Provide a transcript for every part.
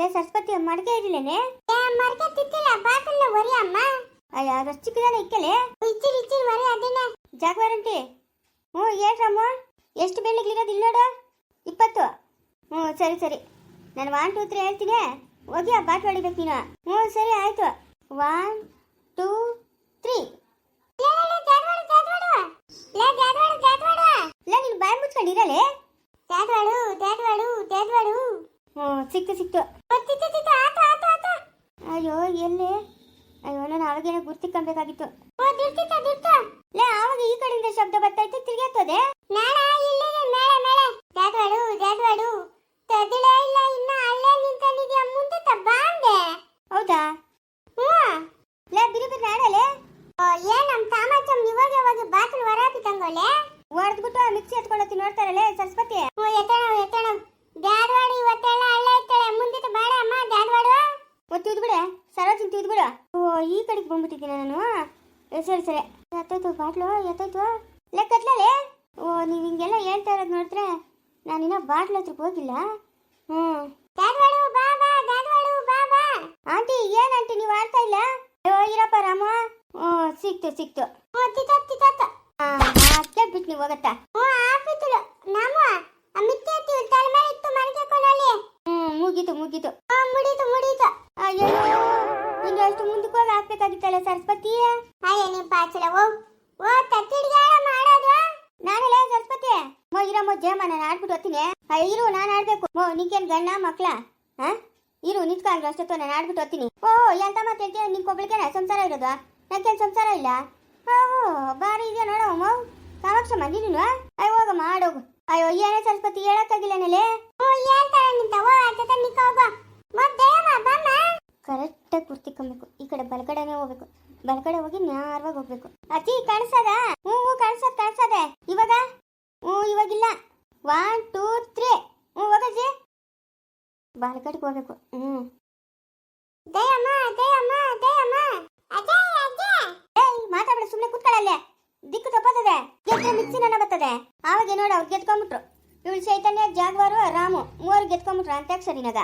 ಲೇ ಸರಸ್ವತಿ ಮಡಕೆ ಇರಲೇನೆ ಮಡಕೆ ತಿತ್ತಿಲ್ಲ ಬಾತಲ್ಲ ಒರಿ ಅಮ್ಮ. ಅಯ್ಯ ರೊಚ್ಚ ಚಿಕ್ಕದಾನೆ ಇಕ್ಕಲೆ? ಇಚ್ಚಿರ್ ಇಚ್ಚಿರ್ ವರಿ ಅದಿನ. ಜಾಗ ವಾರಂಟಿ? ಹ್ಞೂ ಏನ್ರಮ್ಮ ಎಷ್ಟು ಬೆಳ್ಳಿಗಿರೋದು ಇಲ್ಲಿ ನೋಡು. ಇಪ್ಪತ್ತು. ಹ್ಞೂ ಸರಿ ಸರಿ. ನಾನು ಒನ್ ಟೂ ತ್ರೀ ಹೇಳ್ತೀನಿ. ಹೋಗಿ ಆ ಬಾಟ್ ಹೊಡಿಬೇಕು ನೀನು. ಹ್ಞೂ ಸರಿ ಆಯಿತು. ಒನ್ ಟೂ ತ್ರೀ ನೀನು ಬಾಯಿ ಮುಚ್ಕೊಂಡಿರಲೇ? ಜಾದ್ವಾಡು, ಜಾದ್ವಾಡು, ಜಾದ್ವಾಡು. ಹ್ಞೂ ಸಿಕ್ತು ಸಿಕ್ತು. ಓ ಇತ್ತು ಲೇ ಆವಾಗ ಈ ಕಡೆಯಿಂದ ಶಬ್ದ ಬರ್ತಾಯ್ತು ತಿರ್ಗಾತದೆ ನಾಳ ಇಲ್ಲೇ ಮೇಳ ಮೇಳ. ಜಾಡ್ವಾಡು ಜಾಡ್ವಾಡು ತದಿಳ ಇಲ್ಲ ಇನ್ನ ಅಲ್ಲೇ ನಿಂತಿದ್ಯಾ ಮುಂದೆ ತಬ್ಬಾಂದೆ ಹೌದಾ? ಹ್ಮ್ ಲೇ ಬಿರು ಬಿರು ನಾಡಲೆ ಏ ನಮ್ ತಾಮಾಚಮ್ ಇವಾಗ ಇವಾಗ ಬಾತ್ರೂಮ್ ವರಾಪಿ ತಂಗೋಲೆ ಹೊಡೆದ್ಬಿಟ್ಟು ಆ ಮಿಕ್ಸಿ ಎತ್ಕೊಳ್ಳತ್ತಿ ನೋಡ್ತಾರಲ್ಲೇ ಸರಸ್ಪತಿ ಹ್ಞೂ ಎತ್ತಣ ಎತ್ತಣ. ಜಾಡ್ವಾಡು ಇವತ್ತೆಲ್ಲ ಅಲ್ಲೇ ಇರ್ತಾಳೆ ಮುಂದಿಟ್ಟು ಬಾಡ ಅಮ್ಮ ಜಾಡ್ವಾಡು ಓ ತಿದ್ಬಿಡೆ ಸರೋಜಿನ ತಿದ್ಬಿಡು ಓ ಈ ಕಡೆಗೆ ಬಂದ್ಬಿಟ್ಟಿದ್ದೀನಿ ನಾನು? ಸರಿ ಸರಿ ಎತ್ತೋಯ್ತು, ಬಾಟ್ಲು, ಎತ್ತೋಯ್ತು. ಲೆಕ್ಕತ್ಲೇ ಓ, ನೀವು ಹಿಂಗೆಲ್ಲ ಹೇಳ್ತಾ ಇರೋದು ನೋಡಿದ್ರೆ ನಾನಿನ್ನ ಬಾಟ್ಲು ಹತ್ರ ಹೋಗಿಲ್ಲ. ಹ್ಞೂ ಆಂಟಿ, ಏನ್ ಆಂಟಿ, ನೀವು ಆಡ್ತಾ ಇಲ್ಲ? ಅಯ್ಯೋ, ಇರಪ್ಪ, ರಾಮ. ಹ್ಞೂ ಸಿಕ್ತು ಸಿಕ್ತು. ಕೇಳ್ಬಿಟ್ಟು ನೀವು ಹೋಗತ್ತಾ. ಹ್ಞೂ ಮುಗೀತು ಮುಗೀತು. ಮುಡೀತು ಮುಡೀತು. ಅಯ್ಯೋ. ಇನ್ನು ಅಷ್ಟು ಮುಂದಕ್ಕೆ ಹೋಗಿ ಹಾಕ್ಬೇಕಾಗಿತ್ತಲ್ಲ ಸರಸ್ವತಿ? ಅಯ್ಯ ನಿಮ್ಮ ಪಾಚಲ ಓ ಓ ತತ್ತಿಡ್ಗಾಳ ಮಾಡೋದು? ನಾನೆಲ್ಲ ಸರಸ್ವತಿ? ಮೋ ಇರಮ್ಮ ಜಯಮ್ಮ ನಾನು ಆಡ್ಬಿಟ್ಟು ಹೋಗ್ತೀನಿ. ಇರು ನಾನು ಆಡ್ಬೇಕು. ಮೋ ನಿಂಗೇನು ಗಂಡ ಮಕ್ಳ? ಹಾ ಇರು ನಿಂತ್ಕೊಂಡ್ರೆ ಅಷ್ಟೊತ್ತು ನಾನು ಆಡ್ಬಿಟ್ಟು ಹೋಗ್ತೀನಿ. ಓ ಎಂತ ಮಾತು ಹೇಳ್ತೀಯ? ನಿಂಗೊಬ್ಳಿಗೆ ಸಂಸಾರ ಇರೋದು? ನನಗೇನು ಸಂಸಾರ ಇಲ್ಲ? ಓಹೋ ಬಾರಿ ಇದೆಯಾ ನೋಡೋ ಮೋ. ಕಾಮಾಕ್ಷಮ್ಮ ನೀನು ಅಯ್ಯ ಹೋಗಮ್ಮ ಆಡೋಗು ಅಯ್ಯೋ ಏನೇ ಸರಸ್ವತಿ ಹೇಳಕ್ಕಾಗಿಲ್ಲ ನೆಲೆ ಓ ಏನ್ ತರ ನಿಂತ ಓ ಅಂತ ನಿಕ್ಕ ಹೋಗ. ಮತ್ತೆ ಬಮ್ಮ ಕರೆಕ್ಟಾಗಿ ಗುರ್ತಿಕೊಬೇಕು ಈ ಕಡೆ ಬಲಗಡೆನೇ ಹೋಗ್ಬೇಕು. ಬಲಗಡೆ ಹೋಗಿ ನೇರವಾಗಿ ಹೋಗ್ಬೇಕು. ಅಜ್ಜಿ ಕಾಣಿಸದ? ಹ್ಞೂ ಹ್ಞೂ, ಕಾಣಿಸದ್, ಕಾಣಿಸದೆ. ಇವಾಗ? ಹ್ಞೂ, ಇವಾಗಿಲ್ಲ. ಒನ್ ಟೂ ತ್ರೀ ಹ್ಞೂ, ಹೋಗಜ್ಜಿ. ಬಲಗಡೆಗೆ ಹೋಗ್ಬೇಕು. ಹ್ಞೂ. ಮಾತಾಡ ಸುಮ್ಮನೆ ಕೂತ್ಕೊಳ್ಳಲ್ಲೇ ದಿಕ್ಕು ತಪ್ಪತ್ತದೆ ಗೆದ್ರೆ ಮಿಕ್ಸಿ ನನ್ನ ಆವಾಗ ನೋಡು, ಅವ್ರು ಗೆದ್ಕೊಂಬಿಟ್ರು. ಇವಳು ಚೈತನ್ಯ, ಜಾಗ್ವಾರು, ರಾಮು. ಮೂವರು ಗೆದ್ಕೊಂಬಿಟ್ರು, ಅಂತ್ಯಾಕ್ಷರಿನಾಗ.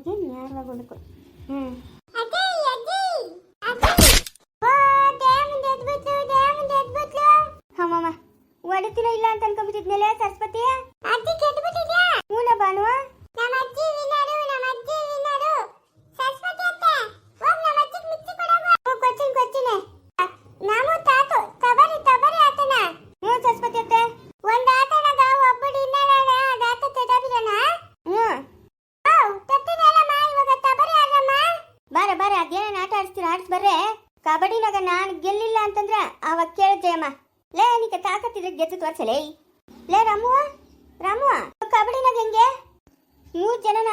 ಹೋಗಿ ನೇರವಾಗಿ ಹೊಲಕ್ಕೆ ಹ್ಞೂ ಆಡಿಸ್ ಬರ್ರೆ ಕಬಡ್ಡಿನಾಗ ನಾನು ಗೆಲ್ಲಿಲ್ಲ ಅಂತಂದ್ರೆ ಅವಾಗ ಕೇಳ ಜಯಮ್ಮ. ಲೇ ನಿಕ್ಕೆ ತಾಕತ್ತಿದ್ರೆ ಗೆದ್ದು ತೋರ್ಸಲೇ. ಲೇ ರಾಮುವ ರಾಮು ಕಬಡ್ಡಿನಾಗ ಹೆಂಗೆ? ಮೂರು ಜನನ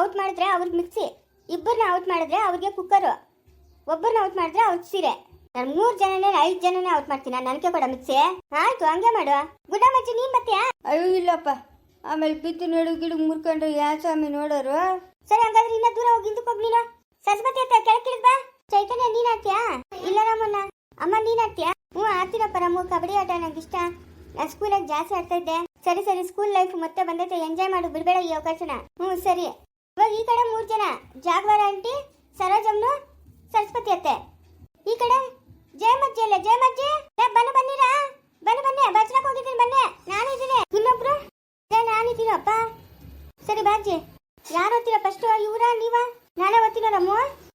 ಔಟ್ ಮಾಡಿದ್ರೆ ಅವ್ರಿಗೆ ಮಿಕ್ಸಿ ಇಬ್ಬರನ್ನ ಔಟ್ ಮಾಡಿದ್ರೆ ಅವ್ರಿಗೆ ಕುಕ್ಕರು ಒಬ್ಬರನ್ನ ಔಟ್ ಮಾಡಿದ್ರೆ ಅವ್ರಿಗೆ ಸೀರೆ. ನಾನು ಮೂರು ಜನನೇ ಐದು ಜನನೇ ಔಟ್ ಮಾಡ್ತೀನಿ ನನಗೆ ಕೊಡ ಮಿಕ್ಸಿ ಆಯ್ತು ಹಂಗೆ ಮಾಡು. ಗುಡ್ಡ ಮಜ್ಜಿ ನೀನ್ ಮತ್ತೆ ಅಯ್ಯೋ ಇಲ್ಲಪ್ಪ. ಆಮೇಲೆ ಬಿದ್ದು ನಡು ಗಿಡ ಮುರ್ಕೊಂಡು ಯಾ ಸ್ವಾಮಿ ನೋಡೋರು? ಸರಿ ಹಂಗಾದ್ರೆ ಇನ್ನ ದೂರ ಹೋಗಿ ಹಿಂದಕ್ಕೆ ಹೋಗಿ ನೀನು. ಸರಸ್ವತಿ ಹತ್ರ ಕೆಳಗಿಳಿದ್ ಬಾ. ಚೈತನ್ಯ, ನೀನ್ ಇಲ್ಲ ರಾಮಣ್ಣ. ಅಮ್ಮ, ನೀನ್ ಹ್ಞೂ ಆಡ್ತೀನಪ್ಪ ರಾಮು ಕಬಡ್ಡಿ ಆಟ ನಂಗೆ ಇಷ್ಟ. ನಾನು ಸ್ಕೂಲಾಗ ಜಾಸ್ತಿ ಆಡ್ತಾ ಇದ್ದೆ. ಸರಿ ಸರಿ ಸ್ಕೂಲ್ ಲೈಫ್ ಮತ್ತೆ ಬಂದೈತೆ ಎಂಜಾಯ್ ಮಾಡು, ಬಿಡಬೇಡ ಈ ಅವಕಾಶನ. ಹ್ಞೂ, ಸರಿ. ಇವಾಗ ಈ ಕಡೆ ಮೂರು ಜನ, ಜಾಗವಾರ ಆಂಟಿ ಸರೋಜಮ್ಮನು ಸರಸ್ವತಿ ಅತ್ತೆ. ಈ ಕಡೆ ಜಯಮಜ್ಜಿ ಅಲ್ಲ ಜಯಮಜ್ಜಿ ಬನ್ನಿ, ಬನ್ನಿರಾ? ಬನ್ನಿ ಬನ್ನಿ ಬಚ್ಚನಕ್ಕೆ ಹೋಗಿದ್ದೀನಿ, ಬನ್ನಿ. ನಾನಿದ್ದೀನಿ ಇನ್ನೊಬ್ರು? ಏ ನಾನಿದ್ದೀನಪ್ಪ ಸರಿ ಬಾಜಿ ಯಾರು ಓದ್ತೀರಾ ಫಸ್ಟು ಇವರ, ನೀವ? ನಾನೇ ಓದ್ತೀನೋ ರಮ್ಮು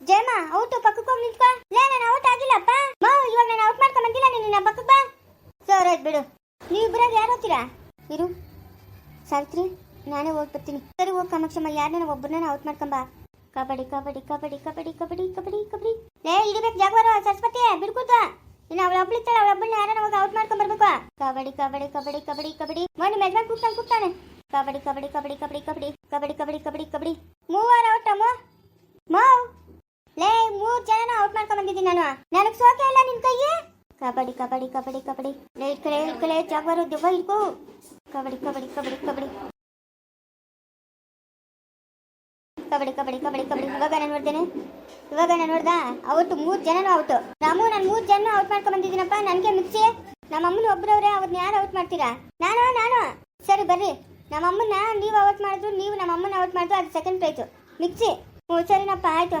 ಜಯಮ್ಮ ಔಟ್ ಪಕ್ಕಕ್ಕೆ ಹೋಗಿ ನಿಂತ್ಕೋ ಲೇ ನಾನು ಔಟ್ ಆಗಿಲ್ಲಪ್ಪ ಮಾ ಇವಾಗ ನಾನು ಔಟ್ ಮಾಡ್ಕೊಂಡ್ ಬಂದಿಲ್ಲ ನೀನು ಪಕ್ಕಕ್ಕೆ ಬಾ ಸರ್ ಆಯ್ತು ಬಿಡು ನೀವು ಇಬ್ಬರಾಗ ಯಾರು ಹೋಗ್ತೀರಾ ಇರು ಸಾವಿತ್ರಿ ನಾನೇ ಹೋಗಿ ಬರ್ತೀನಿ ಸರಿ ಹೋಗಿ ಕಾಮಾಕ್ಷಮ್ಮ ಯಾರನ್ನ ಒಬ್ಬರನ್ನ ಔಟ್ ಮಾಡ್ಕೊಂಬ ಕಬಡ್ಡಿ ಕಬಡ್ಡಿ ಕಬಡ್ಡಿ ಕಬಡ್ಡಿ ಕಬಡ್ಡಿ ಕಬಡ್ಡಿ ಕಬಡ್ಡಿ ಲೇ ಇಡಬೇಕು ಜಾಗವಾರ ಸರಸ್ವತಿ ಬಿಡ್ಕೂತ ಇನ್ನು ಅವಳ ಒಬ್ಳಿತ್ತಾಳೆ ಅವಳ ಒಬ್ಬಳನ್ನ ಯಾರನ್ನ ಹೋಗಿ ಔಟ್ ಮಾಡ್ಕೊಂಡ್ ಬರ್ಬೇಕು ಕಬಡ್ಡಿ ಕಬಡ್ಡಿ ಕಬಡ್ಡಿ ಕಬಡ್ಡಿ ಕಬಡ್ಡಿ ಮೊನ್ನೆ ಮೆಜ್ಮಾನ್ ಕೂಗ್ತಾನೆ ಕೂಗ್ತಾನೆ ಕಬಡ್ಡಿ ಕಬಡ್ಡಿ ಕಬಡ್ಡಿ ಕಬಡ್ಡಿ ಕಬಡ್ಡಿ ಕಬಡ್ಡಿ ಕಬಡ್ಡಿ ಕಬಡ್ಡಿ ಕಬಡ್ಡಿ ಮೂವರ್ ಔಟ್ ಅಮ್ಮ ಮಾವ್ ಲೇ, ಮೂರ್ ಜನನ ಔಟ್ ಮಾಡ್ಕೊಂಡ್ ಬಂದಿದ್ದೀನಿ ನಾನು. ನನಗ್ ಸೋಕೆ ಇಲ್ಲ ನಿನ್ ಕೈಗೆ? ಕಬಡ್ಡಿ ಕಬಡ್ಡಿ ಕಬಡ್ಡಿ ಕಬಡ್ಡಿ. ಲೇ ಇಟ್ಕಲೆ ಇಟ್ಕಲೆ ಜಾಗವಾರು ದೆವ್ವ ಇಟ್ಕೋ ಕಬಡ್ಡಿ ಕಬಡ್ಡಿ ಕಬಡ್ಡಿ ಕಬಡ್ಡಿ. ಕಬಡ್ಡಿ ಕಬಡ್ಡಿ ಕಬಡ್ಡಿ ಕಬಡ್ಡಿ. ಇವಾಗ ನಾನು ನೋಡ್ತೇನೆ. ಇವಾಗ ನಾನು ನೋಡ್ದ? ಅವತ್ತು ಮೂರು ಜನನು ಔಟ್ ರಾಮು, ನಾನು ಮೂರು ಜನ ಔಟ್ ಮಾಡ್ಕೊಂಡ್ ಬಂದಿದ್ದೀನಪ್ಪ. ನನಗೆ ಮಿಕ್ಸಿ. ನಮ್ಮ ಅಮ್ಮನ ಒಬ್ರವ್ರೆ ಅವ್ರನ್ನ ಯಾರು ಔಟ್ ಮಾಡ್ತೀರಾ? ನಾನು ನಾನು. ಸರಿ, ಬರ್ರಿ. ನಮ್ಮ ಅಮ್ಮನ್ನ ನೀವು ಔಟ್ ಮಾಡಿದ್ರು, ನೀವು ನಮ್ಮ ಅಮ್ಮನ ಔಟ್ ಮಾಡಿದ್ರು, ಅದು ಸೆಕೆಂಡ್ ಪ್ರೈಸು ಮಿಕ್ಸಿ. ಹ್ಞೂ ಸರಿನಪ್ಪ, ಆಯ್ತು.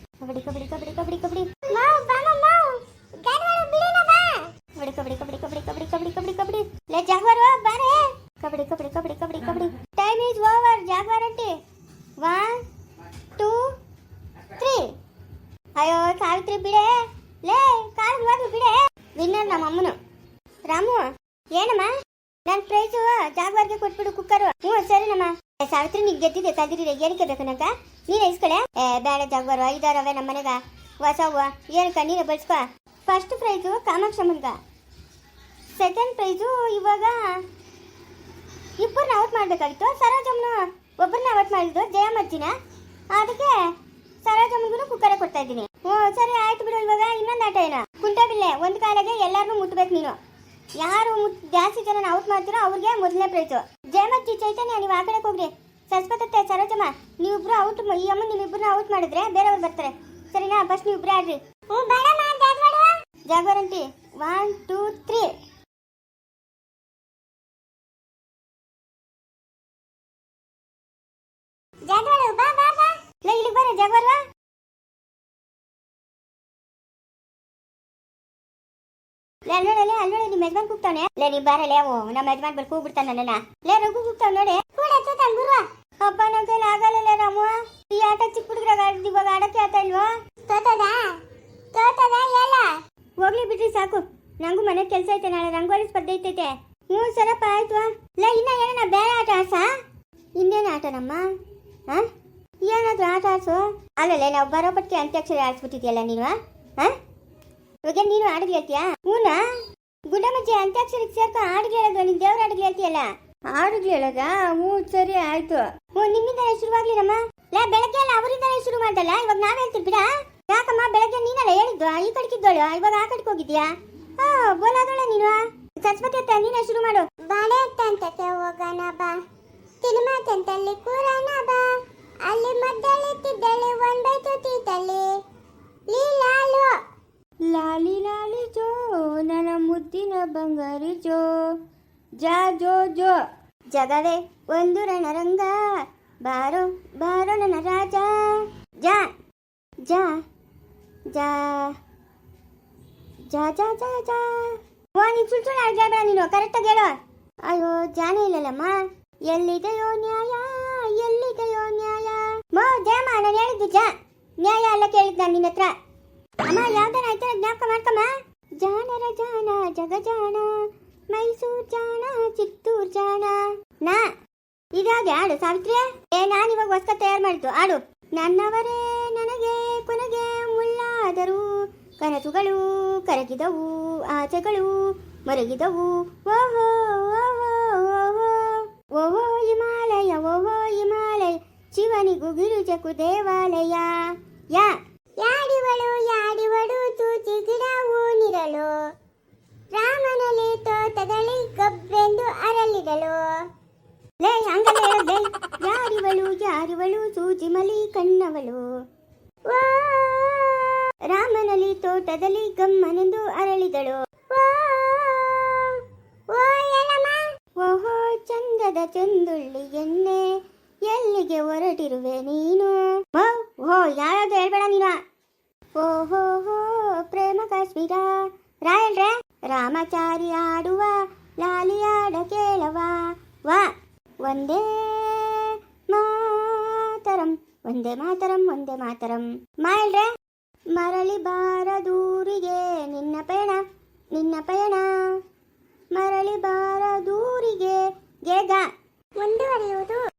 ನಮ್ಮ ಅಮ್ಮನು ರಾಮು, ಏನಮ್ಮ? ನನ್ನ ಪ್ರೈಸು ಜಾಗ್ವಾರ್ಗೆ ಕೊಟ್ಬಿಡು ಕುಕ್ಕರು. ಹ್ಞೂ, ಸರಿನಮ್ಮ. ಸಾವಿತ್ರಿ, ನೀನ್ ಗೆದ್ದಿದೆ ಕದಿರಿದೆ ಏನಕ್ಕೆ ಬೇಕು ನಂಗ ನೀನ್ ಇಸ್ಕಳೆ ಏ, ಬೇಡ ಜಾಗ್ವಾರು ಐದಾರವೆ ನಮ್ಮ ಮನೆಗ ಹೊಸವ ಏನಕ್ಕ, ನೀನು ಬಳಸ್ಕೊ. ಫಸ್ಟ್ ಪ್ರೈಸು ಕಾಮಾಕ್ಷಮ್ಮನ್ಗ. ಸೆಕೆಂಡ್ ಪ್ರೈಸು ಇವಾಗ ಇಬ್ಬರನ್ನ ಔಟ್ ಮಾಡಬೇಕಾಗಿತ್ತು. ಸರೋಜಮ್ಮನ ಒಬ್ಬರನ್ನ ಔಟ್ ಮಾಡಿದ್ದು ಜಯಮ್ಮಜ್ಜಿನ ಅದಕ್ಕೆ ಸರೋಜಮ್ಮನಿಗೂ ಕುಕ್ಕರೆ ಕೊಡ್ತಾ ಇದ್ದೀನಿ. ಹ್ಞೂ ಸರಿ ಆಯ್ತು ಬಿಡು ಇವಾಗ ಇನ್ನೊಂದು ಆಟ ಏನ. ಕುಂಟಬಿಲ್ಲೆ ಒಂದು ಕಾಲಿಗೆ ಎಲ್ಲರಿಗೂ ಮುಟ್ಬೇಕು ನೀನು. ಯಾರು ಮುಟ್ ಜಾಸ್ತಿ ಜನ ಔಟ್ ಮಾಡ್ತೀರೋ ಅವ್ರಿಗೆ ಮೊದಲನೇ ಪ್ರೈಸು ಜಯಮಜ್ಜಿ ಚೈತನ್ಯ ನೀವು ಆ ಕಡೆಗೆ ಹೋಗ್ರಿ. ಸರಸ್ವತತ್ತೆ ಸರೋಜಮ್ಮ ನೀವಿಬ್ರು ಔಟ್ ಈ ಅಮ್ಮ ನೀವಿಬ್ರು ಔಟ್ ಮಾಡಿದ್ರೆ ಬೇರೆಯವ್ರು ಬರ್ತಾರೆ. ಸರಿನಾ? ಫಸ್ಟ್ ನೀವಿಬ್ರು ಆಡ್ರಿ. ಜಾಗರಂಟಿ ಒನ್ ಟೂ ತ್ರೀ ಜಾಗರ ಬಾ ಬಾ ಬಾ. ಲೇ ಇಲ್ಲಿಗೆ ಬರ್ರಿ ಜಾಗವರ್ವಾ ಲೇ ಅಲ್ಲಿ ನೋಡಿ ಅಲ್ಲಿ ನೋಡಿ ನಿಮ್ಮ ಯಜಮಾನ್ ಕೂಗ್ತಾನೆ ಲೇ ನೀ ಬಾರಲೇ ಅವು ನಮ್ಮ ಯಜಮಾನ್ ಬರ್ ಕೂಗ್ಬಿಡ್ತಾನೆ ನನ್ನನ್ನ. ಲೇ ರಘು ಕೂಗ್ತಾವ್ ನೋಡಿ. ಅಪ್ಪ ನಮ್ಮ ಕೈಲಿ ಆಗಲ್ಲ ರಾಮು. ಈ ಆಟ ಚಿಕ್ಕ ಹುಡುಗ್ರಾಗ ಇವಾಗ ಆಡಕ್ಕೆ ಆತ ಇಲ್ವಾ? ತೋತದ? ತೋತದ? ಎಲ್ಲ ಹೋಗ್ಲಿ ಬಿಡ್ರಿ ಸಾಕು. ನಂಗೂ ಮನೆ ಕೆಲಸ ಐತೆ ನಾಳೆ ರಂಗೋಲಿ ಸ್ಪರ್ಧೆ ಐತೈತೆ ಹ್ಞೂ ಸರಪ್ಪ ಆಯ್ತು ಲೇ ಇನ್ನ ಏನ ಬೇರೆ ಆಟ ಆಡ್ಸಾ? ಇನ್ನೇನು ಆಟನಮ್ಮ? ಹಾ ಏನಾದ್ರು ಆಟ ಆಡ್ಸು? ಅಲ್ಲಲ್ಲೇ ನಾವು ಬರೋ ಪಟ್ಟಿಗೆ ಅಂತ್ಯಾಕ್ಷರಿ ಆಡ್ಸ್ಬಿಟ್ಟಿದ್ಯಲ್ಲ ನೀನು ಹಾ ಇವಾಗ ನೀನು ಹಾಡು ಹೇಳ್ತೀಯಾ? ಹೂನಾ? ಗುಂಡಮ್ಮಜ್ಜಿ ಅಂತ್ಯಾಕ್ಷರಿಗೆ ಸೇರ್ಕೊ ಹಾಡಿಗೆ ಹೇಳೋದು, ನೀನು ದೇವ್ರ ಹಾಡು ಹೇಳ್ತೀಯಲ್ಲ? ಹಾಡು ಹೇಳೋದಾ? ಹ್ಞೂ, ಸರಿ, ಆಯ್ತು. ಹ್ಞೂ ನಿಮ್ಮಿಂದಲೇ ಶುರುವಾಗ್ಲಿರಮ್ಮ ಲೇ, ಬೆಳಗ್ಗೆ ಎಲ್ಲ ಅವರಿಂದಲೇ ಶುರು ಮಾಡ್ದಲ್ಲ? ಇವಾಗ ನಾವ್ ಹೇಳ್ತೀವಿ, ಬಿಡ? ಯಾಕಮ್ಮ, ಬೆಳಗ್ಗೆ ನೀನಲ್ಲ ಹೇಳಿದ್ದು? ಈ ಕಡೆಗಿದ್ದೋಳು ಇವಾಗ ಆ ಕಡೆಗೆ ಹೋಗಿದ್ಯಾ? ಹಾ ಬೋಲಾದೋಳ ನೀನು? ಸರಸ್ವತಿ ಅತ್ತ, ನೀನೇ ಶುರು ಮಾಡು. ಬಾಳೆ ತಂತಕ್ಕೆ ಹೋಗೋಣ ಬಾ. ಸಿನಿಮಾ ತಂತಲ್ಲಿ ಕೂರೋಣ ಬಾ. ಅಲ್ಲಿ ಮದ್ದಳಿತ್ತಿದ್ದಲ್ಲಿ ಒಂದ್ ಬೈತು ತೀತಲ್ಲಿ ಲಾಲಿ ಲಾಲಿ ಜೋ, ನನ್ನ ಮುದ್ದಿನ ಬಂಗಾರಿ ಜೋ, ಜಾ ಜೋ ಜೋ. ಜಗವೇ ಒಂದು ರಣರಂಗ, ಬಾರೋ ಬಾರೋ ನನ್ನ ರಾಜ. ಜಾ ಜಾ ಜಾ ಜಾ ಜಾ ಜಾ ಜಾ. ಓ, ನೀನು ಸುಳ್ಳು ಸುಳ್ಳು ಆಡ್ಬೇಡ ನೀನು ಕರೆಕ್ಟಾಗಿ ಹೇಳು. ಅಯ್ಯೋ, ಜಾನೇ ಇಲ್ಲಲ್ಲಮ್ಮ. ಎಲ್ಲಿದೆಯೋ ನ್ಯಾಯ ಎಲ್ಲಿದೆಯೋ ನ್ಯಾಯ. ಮೋ ಜಯಮ್ಮ ನಾನು ಹೇಳಿದ್ದು ಜಾ. ನ್ಯಾಯ ಅಲ್ಲ ಕೇಳಿದ್ದು ನಾನು ನಿನ್ನ ಹತ್ರ ಅಮ್ಮ, ಯಾವ್ದಾರ ಆಯ್ತಾರ ಜ್ಞಾಪಕ ಮಾಡ್ಕಮ್ಮ. ಜಾನರ ಜಾಣ, ಜಗ ಜಾಣ, ಮೈಸೂರ್ ಜಾಣ, ಚಿತ್ತೂರ್ ಜಾಣ. ನಾ ಇದಾಗೆ ಆಡು ಸಾವಿತ್ರಿ. ಏ, ನಾನು ಇವಾಗ ಹೊಸ್ಕ ತಯಾರು ಮಾಡಿದ್ದು. ಆಡು ನನ್ನವರೇ ನನಗೆ ಕೊನೆಗೆ ಮುಳ್ಳಾದರು, ಕನಸುಗಳು ಕರಗಿದವು ಆಚೆಗಳು ಮರಗಿದವು. ಓಹೋ ಓಹೋ ಓಹೋ. ಓಹೋ, ಹಿಮಾಲಯ ಓಹೋ, ಹಿಮಾಲಯ, ಶಿವನಿಗೂ ಗಿರಿಜಕು ದೇವಾಲಯ. ಯಾ ಯಾಡಿವಳು ಯಾಡಿವಳು, ತೂಚಿ ಗಿಡವು ನಿರಳು. ರಾಮನಲ್ಲಿ ತೋಟದಲ್ಲಿ ಗಬ್ಬೆಂದು ಅರಳಿದಳು. ಲೇ, ಹಂಗಲ್ಲ ಹೇಳೋದೇ ಯಾರಿವಳು ಯಾರಿವಳು ಸೂಜಿ ಮಲಿ ಕಣ್ಣವಳು. ರಾಮನಲ್ಲಿ ತೋಟದಲ್ಲಿ ಗಮ್ಮನೆಂದು ಅರಳಿದಳು. ಓಹೋ, ಚಂದದ ಚಂದುಳ್ಳಿ ಎಣ್ಣೆ, ಎಲ್ಲಿಗೆ ಹೊರಟಿರುವೆ ನೀನು? ಓ ಯಾರಾದ್ರೂ ಹೇಳ್ಬೇಡ ನೀನು. ಓಹೋ ಪ್ರೇಮ ಕಾಶ್ಮೀರ. ರಾಯಲ್ರೆ ರಾಮಚಾರಿ ಆಡುವ ಲಾಲಿಯಾಡ ಕೇಳವ. ವಾ, ಒಂದೇ ಮಾತರಂ ಒಂದೇ ಮಾತರಂ ಒಂದೇ ಮಾತರಂ. ಮಾಯಲ್ರೆ ಮರಳಿ ಬಾರದೂರಿಗೆ ನಿನ್ನ ಪಯಣ ನಿನ್ನ ಪಯಣ. ಮರಳಿ ಬಾರದೂರಿಗೆ ಗೇಗ ಮುಂದುವರಿಯುವುದು